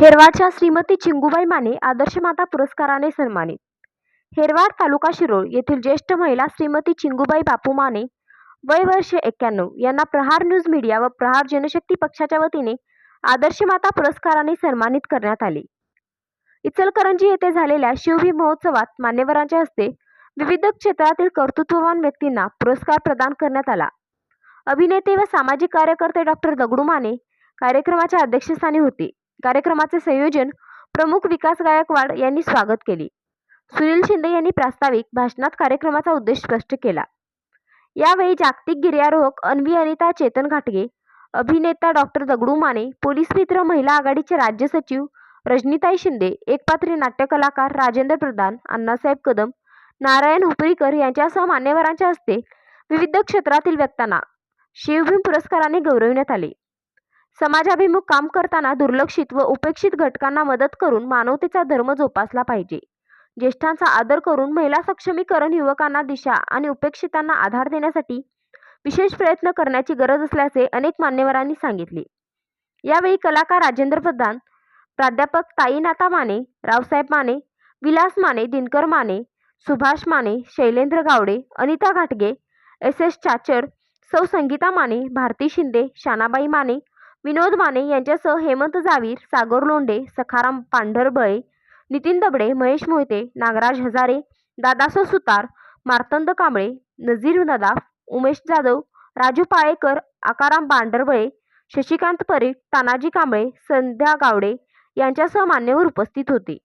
हेरवाडच्या श्रीमती चिंगूबाई माने आदर्श माता पुरस्काराने सन्मानित. हेरवाड तालुका शिरोळ येथील ज्येष्ठ महिला श्रीमती चिंगूबाई बापू माने वय वर्ष एक्क्याण्णव यांना प्रहार न्यूज मीडिया व प्रहार जनशक्ती पक्षाच्या वतीने आदर्श माता पुरस्काराने सन्मानित करण्यात आले. इचलकरंजी येथे झालेल्या शिवभी महोत्सवात मान्यवरांच्या हस्ते विविध क्षेत्रातील कर्तृत्ववान व्यक्तींना पुरस्कार प्रदान करण्यात आला. अभिनेते व सामाजिक कार्यकर्ते डॉक्टर दगडू माने कार्यक्रमाच्या अध्यक्षस्थानी होते. कार्यक्रमाचे संयोजन प्रमुख विकास गायकवाड यांनी स्वागत केले. सुनील शिंदे यांनी प्रास्ताविक भाषणात कार्यक्रमाचा उद्देश स्पष्ट केला. यावेळी जागतिक गिर्यारोहक अन्वी अनिता चेतन घाटगे अभिनेता डॉक्टर दगडू माने पोलीस मित्र महिला आघाडीचे राज्य सचिव रजनीताई शिंदे एकपात्री नाट्यकलाकार राजेंद्र प्रधान अण्णासाहेब कदम नारायण हुपरीकर यांच्यासह मान्यवरांच्या हस्ते विविध क्षेत्रातील व्यक्तांना शिवभीम पुरस्काराने गौरविण्यात आले. समाजाभिमुख काम करताना दुर्लक्षित व उपेक्षित घटकांना मदत करून मानवतेचा धर्म जोपासला पाहिजे. ज्येष्ठांचा आदर करून महिला सक्षमीकरण युवकांना दिशा आणि उपेक्षितांना आधार देण्यासाठी विशेष प्रयत्न करण्याची गरज असल्याचे अनेक मान्यवरांनी सांगितले. यावेळी कलाकार राजेंद्र प्रधान प्राध्यापक ताईनाथा माने रावसाहेब माने विलास माने दिनकर माने सुभाष माने शैलेंद्र गावडे अनिता घाटगे एस एस चाचर सौ संगीता माने भारती शिंदे शानाबाई माने विनोद माने यांच्यासह हेमंत जावीर सागर लोंढे सखाराम पांढरबळे नितीन दबडे महेश मोहिते नागराज हजारे दादासो सुतार मार्तंड कांबळे नझीर नदाफ उमेश जाधव राजू पाळेकर आकाराम पांढरबळे शशिकांत परीख तानाजी कांबळे संध्या गावडे यांच्यासह मान्यवर उपस्थित होते.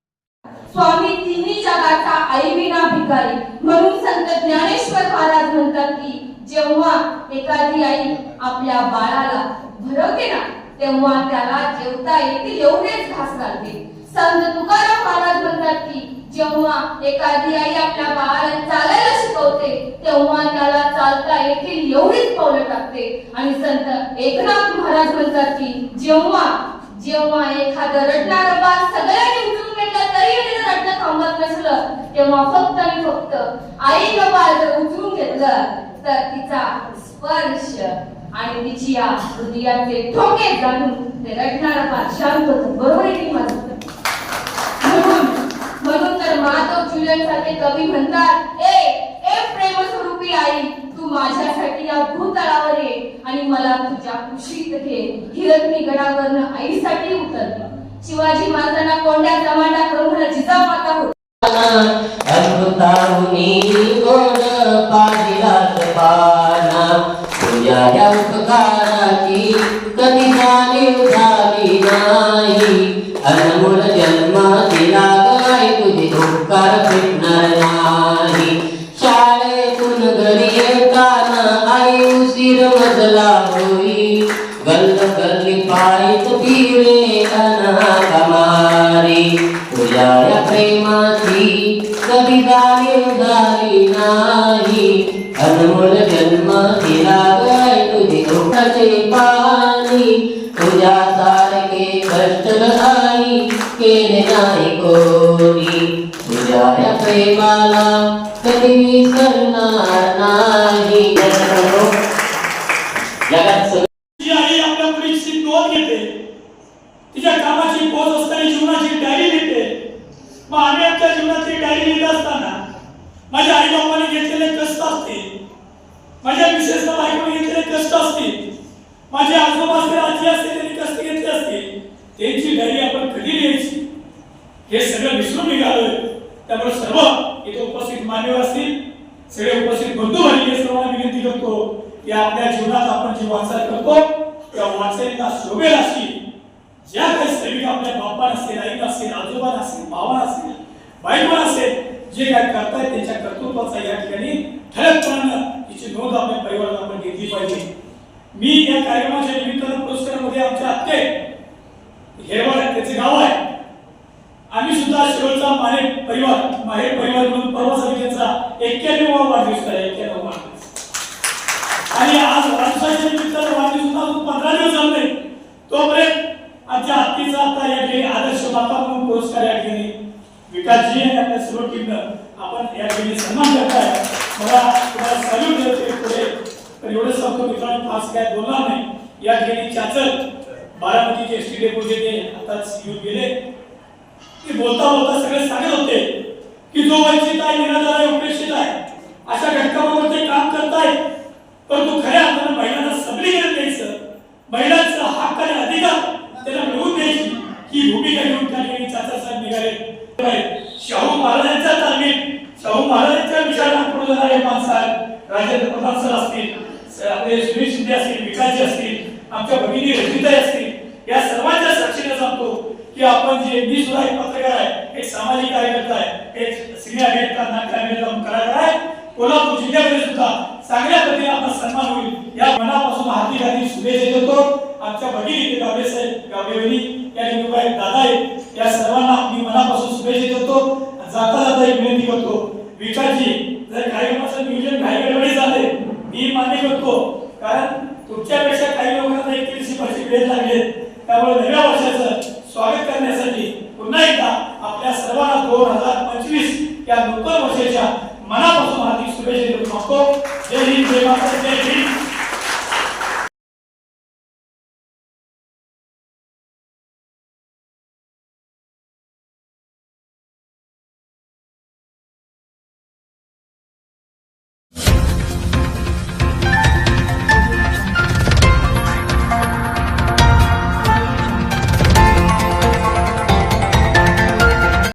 स्वामी तिन्ही जगाचा आईविना भिकारी म्हणून संत ज्ञानेश्वर महाराज म्हणतात की जेव्हा एखादी आई आपल्या बाळाला भरवते ना तेव्हा त्याला जेवता येतील एवढेच घास घालते संत तुकाराम महाराज म्हणतात की जेव्हा एखादी आई आपल्या बाळाला चालायला शिकवते तेव्हा त्याला चालता येतील एवढीच पावलं टाकते. आणि संत एकनाथ महाराज म्हणतात की जेव्हा जेव्हा एखादं रडणारं बाळ सगळ्यांनी उचलून घेतलं तरी रडणं थांबत नसलं तेव्हा फक्त आणि फक्त आईनं बाळ जर उचलून घेतलं तर तिचा स्पर्श आणि तिची या हृदयाचे ठोके जाणून ते रडणारा बाळ शांत बरोबर आहे की माझं म्हणून म्हणून तर माधव जुलन सारखे कवी म्हणतात ए ए प्रेमस्वरूपी आई तू माझ्यासाठी या भूतळावर ये आणि मला तुझ्या कुशीत घे. हिरकणी गडावरनं आईसाठी उतर शिवाजी महाराजांना कोंड्या जमाना करून मला जिजामाता होती. अद्भुताहुनी तुझ्या उपकाराची कधी जाणीव झाली नाही. अनमोल जन्म दिला गाय तुझे उपकार फिटणार नाही. शाळेतून घरी येताना आई उशीर मजला होई. गल्ल गल्ली पायत फिरे अनाथ मारी. तुझ्या या प्रेमाची कधी जाणीव झाली नाही. अनमोल जन्म दिला तुझे दुःखाचे पाणी तुझ्या सारखे कष्ट आई केले नाही कोणी तुझ्या या प्रेमाला कधी विसरणार नाही। जगात सगळं ती आई आपल्या मुलीची नोंद घेते. तिच्या कामाची पोच असताना जीवनाची डायरी लिहिते. मग आम्ही आमच्या जीवनाची डायरी लिहित असताना माझ्या आई बापाने घेतलेले कष्ट असतील. माझ्या विशेषतः बायकोने घेतलेले कष्ट असतील. माझे आजोबा असले आजी असतील त्यांनी कष्ट घेतले असतील त्यांची डायरी आपण कधी लिहायची हे सगळं विसरून निघालोय. त्यामुळे सर्व इथे उपस्थित मान्यवर असतील सगळे उपस्थित बंधू भगिनी सर्वांना विनंती करतो की आपल्या जीवनात आपण जी वाटचाल करतो त्या वाटचालीला शोभेल अशी ज्या काही सैनिक आपल्या बापान असेल आईन असेल आजोबान असेल भावान असेल बायकोन असेल जे काय करतायत त्यांच्या कर्तृत्वाचा या ठिकाणी ठळकपणानं तिची नोंद आपल्या परिवाराला आपण घेतली पाहिजे. मी या कार्यक्रमाच्या निमित्तानं पुरस्कारामध्ये आमच्या आत्ते हेरवाड आहे, त्याचे गाव आहे. आम्ही सुद्धा शेवटचा माने परिवार माहेर परिवार म्हणून परवा समितीचा एक्क्याण्णव वाढदिवस आहे एक्क्याण्णव वाढदिवस. आणि आज वाढदिवसाच्या निमित्तानं वाढदिवस सुद्धा अजून पंधरा दिवस झाले तोपर्यंत आमच्या हत्तीचा आता या ठिकाणी आदर्श माता म्हणून पुरस्कार या ठिकाणी विकासजी आणि आपल्या सर्व टीमनं आपण या ठिकाणी सन्मान करताय. मला तुम्हाला सॅल्यूट देते एवढंच सांगतो मित्रांनो फास्ट काय बोलणार नाही. या ठिकाणी चाचर बारामतीचे एस टी डेपोचे ते आताच येऊन गेले. ते बोलता बोलता सगळे सांगत होते की जो वंचित आहे निराधार आहे उपेक्षित आहे अशा घटकाबरोबर ते काम करतायत. परंतु खऱ्या अर्थानं महिलांना सबलीकरण द्यायचं महिलांचा हक्क आणि अधिकार त्यांना मिळवून द्यायची ही भूमिका घेऊन त्या ठिकाणी चाचासाहेब निघाले शाहू महाराजांच्या तालमीत शाहू महाराजांच्या विचारांना पुढे जाणारे माणसं आहेत राजेंद्र प्रताप सर असतील स- आपले सुनील शिंदे असतील विकासजी असतील आमच्या भगिनी रश्मिताई असतील या सर्वांच्या साक्षीने सांगतो की आपण जे मी सुद्धा एक पत्रकार आहे एक सामाजिक कार्यकर्ता आहे एक सिनियर अभिनेता नाट्य अभिनेता आहे कोल्हापूर जिल्ह्यामध्ये सुद्धा चांगल्या पद्धतीने आपला सन्मान होईल. या मनापासून हाती हार्दिक शुभेच्छा देतो. आमच्या भगिनी गावडे साहेब गावडे या निवडणुका आहेत, दादा आहेत या सर्वांना मी मनापासून शुभेच्छा देतो. जाता जाता एक विनंती करतो विकासजी जर कार्यक्रमाचं नियोजन काही गडबडी झाले मी मान्य करतो. कारण तुमच्यापेक्षा काही लोकांना एक दिवशी वेळ लागले त्यामुळे नव्या Felipe, Massacre.